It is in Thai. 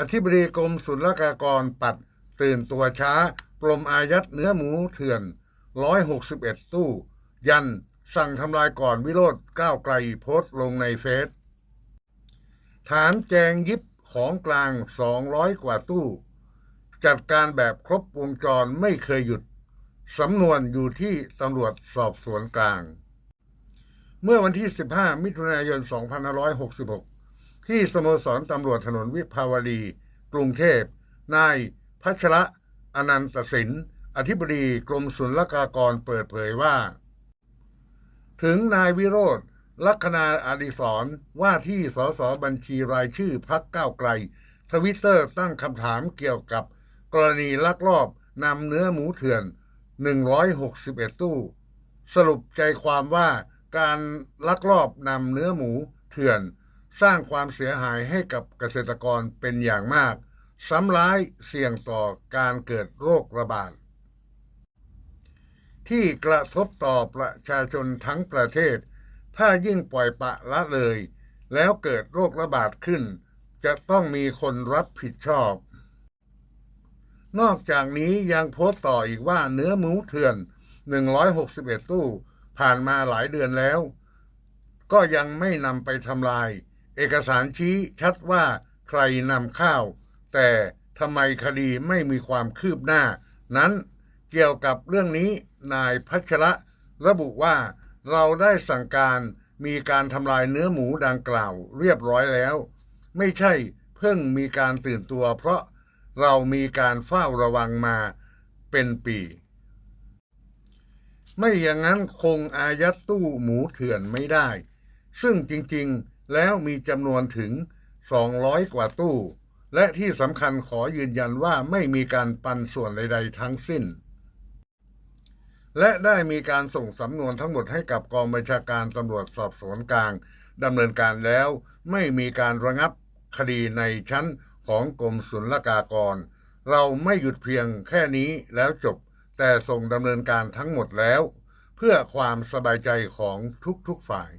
อธิบดีกรมศุลกากรปัดตื่นตัวช้ากรมอายัดเนื้อหมูเถื่อน 161 ตู้ ยันสั่งทำลายก่อนวิโรธก้าวไกลโพสต์ลงในเฟซฐานแจงยิบของกลาง 200 กว่าตู้ จัดการแบบครบวงจรไม่เคยหยุด สำนวนอยู่ที่ตำรวจสอบสวนกลาง เมื่อวันที่ 15 มิถุนายน 2566 ที่สโมสรตำรวจถนนวิภาวดี กรุงเทพ นายพัชระอนันตสิน อธิบดีกรมศุลกากรเปิดเผยว่า ถึงนายวิโรธลัคนาอดิศรว่าที่สสบัญชีรายชื่อพักก้าวไกล ทวิตเตอร์ตั้งคำถามเกี่ยวกับ กรณีลักลอบนำเนื้อหมูเถื่อน 161 ตู้ สรุปใจความว่าการลักลอบนำเนื้อหมูเถื่อน สร้างความเสียหายให้กับเกษตรกรเป็นอย่างมาก ซ้ำร้ายเสี่ยงต่อการเกิดโรคระบาด ที่กระทบต่อประชาชนทั้งประเทศ ถ้ายิ่งปล่อยปะละเลย แล้วเกิดโรคระบาดขึ้น จะต้องมีคนรับผิดชอบ นอกจากนี้ยังโพสต์ต่ออีกว่าเนื้อหมูเถื่อน 161 ตู้ผ่านมาหลายเดือนแล้ว ก็ยังไม่นำไปทำลาย เอกสารชี้ชัดว่าใครนำข้าว แต่ทำไมคดีไม่มีความคืบหน้า นั้นเกี่ยวกับเรื่องนี้นายพัชระระบุว่าเราได้สั่งการมีการทำลายเนื้อหมูดังกล่าวเรียบร้อยแล้ว ไม่ใช่เพิ่งมีการตื่นตัวเพราะเรามีการเฝ้าระวังมาเป็นปี ไม่อย่างนั้นคงอายัดตู้หมูเถื่อนไม่ได้ ซึ่งจริงๆ แล้วมีจำนวนถึง 200 กว่าตู้ และที่สำคัญขอยืนยันว่าไม่มีการปันส่วนใดๆทั้งสิ้น และได้มีการส่งสำนวนทั้งหมดให้กับกองบัญชาการตำรวจสอบสวนกลางดำเนินการแล้ว ไม่มีการระงับคดีในชั้นของกรมศุลกากร เราไม่หยุดเพียงแค่นี้แล้วจบ แต่ส่งดำเนินการทั้งหมดแล้ว เพื่อความสบายใจของทุกๆฝ่าย